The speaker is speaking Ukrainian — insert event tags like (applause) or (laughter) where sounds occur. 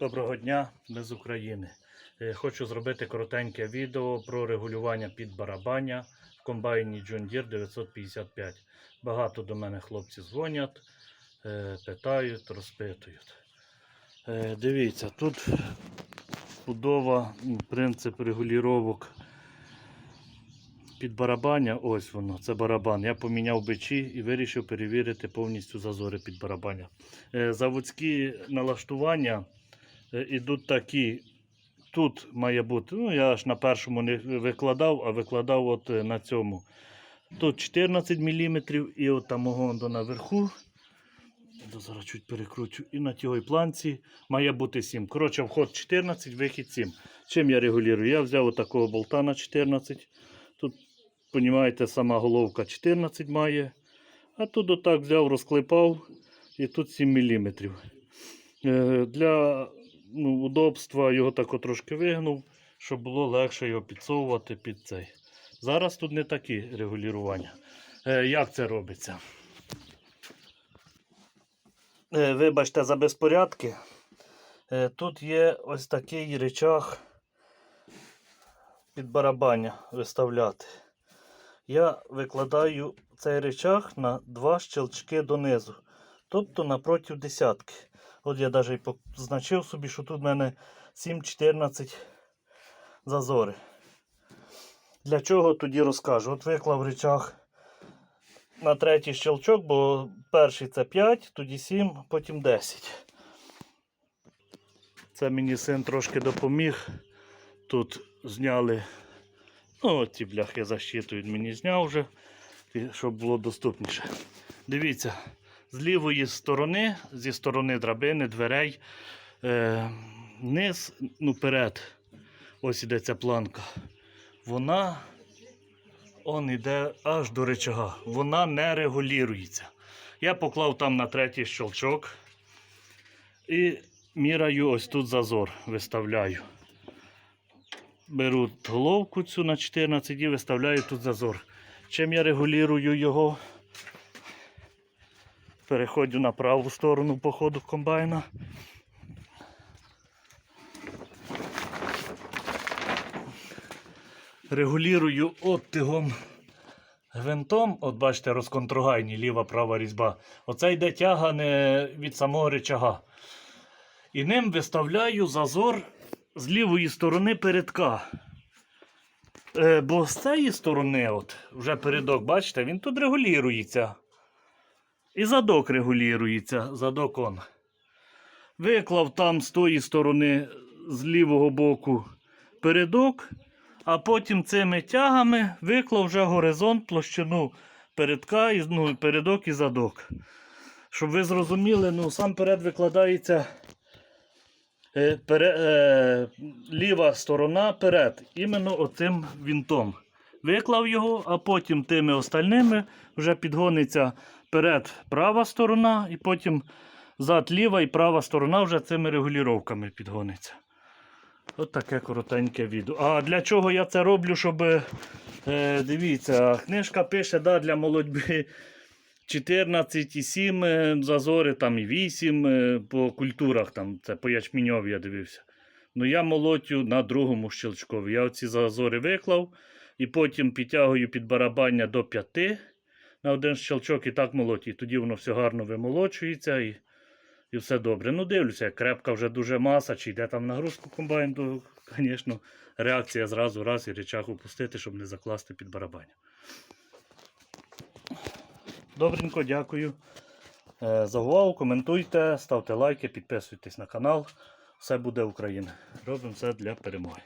Доброго дня, ми з України. Е, Хочу зробити коротеньке відео про регулювання під барабання в комбайні Deere 955. Багато до мене хлопці дзвонять, е, питають, розпитують. Е, Дивіться, тут будова, принцип регулювання під барабання. Ось воно, це барабан. Я поміняв бичі і вирішив перевірити повністю зазори під барабання. Заводські налаштування ідуть такі. Тут має бути, ну я аж на першому не викладав, а викладав от е, на цьому. Тут 14 мм і от там до наверху. Зараз чуть перекручу. І на тій планці має бути 7. Коротше, вход 14, вихід 7. Чим я регулюю? Я взяв отакого болта на 14. Тут, розумієте, сама головка 14 має. А тут отак взяв, розклепав і тут 7 мм. Е, Для ну, удобства його так трошки вигнув, щоб було легше його підсовувати під цей. Зараз тут не такі регулювання. Е, Як це робиться? Е, Вибачте за безпорядки. Е, Тут є ось такий речах під барабання виставляти. Я викладаю цей речах на два щелчки донизу, тобто напроти десятки. От я навіть позначив собі, що тут в мене 7-14 зазори. Для чого тоді розкажу? От виклав речах на третій щелчок, бо перший це 5, тоді 7, потім 10. Це мені син трошки допоміг. Тут зняли. Ну, ті бляхи защитують мені зняв вже, щоб було доступніше. Дивіться, з лівої сторони, зі сторони драбини, дверей, е, низ, ну, перед, ось іде ця планка. Вона он іде аж до речага. Вона не регулюється. Я поклав там на третій щелчок і міряю ось тут зазор, виставляю. Беру головку цю на 14 і виставляю тут зазор. Чим я регулюю його? Переходжу на праву сторону по ходу комбайна. Регулюю оттигом гвинтом. От бачите, розконтрогайні, ліва права різьба. Оце йде тяга не від самого речага. І ним виставляю зазор з лівої сторони передка. Е, бо з цієї сторони, от, вже передок, бачите, він тут регулюється. І задок регулюється, задок он. Виклав там з тої сторони, з лівого боку передок, а потім цими тягами виклав вже горизонт, площину передка, ну, передок і задок. Щоб ви зрозуміли, ну, сам перед викладається е, пере, е, ліва сторона перед, іменно оцим вінтом. Виклав його, а потім тими остальними вже підгониться перед права сторона, і потім зад ліва і права сторона вже цими регулюваннями підгониться. От таке коротеньке відео. А для чого я це роблю? Щоб е, дивіться, книжка пише да, для молодьби (laughs) 14,7 е, зазори, там і 8 е, по культурах, там, це по ячміньові я дивився. Ну я молотю на другому щелчкові. Я оці зазори виклав і потім підтягую під барабання до 5 на один щелчок і так молотю. І тоді воно все гарно вимолочується і, і все добре. Ну, дивлюся, як крепка вже дуже маса, чи йде там нагрузку комбайн, то, звісно, реакція зразу раз і речах опустити, щоб не закласти під барабання. Добренько, дякую е, за увагу. Коментуйте, ставте лайки, підписуйтесь на канал. Все буде Україна. Робимо все для перемоги.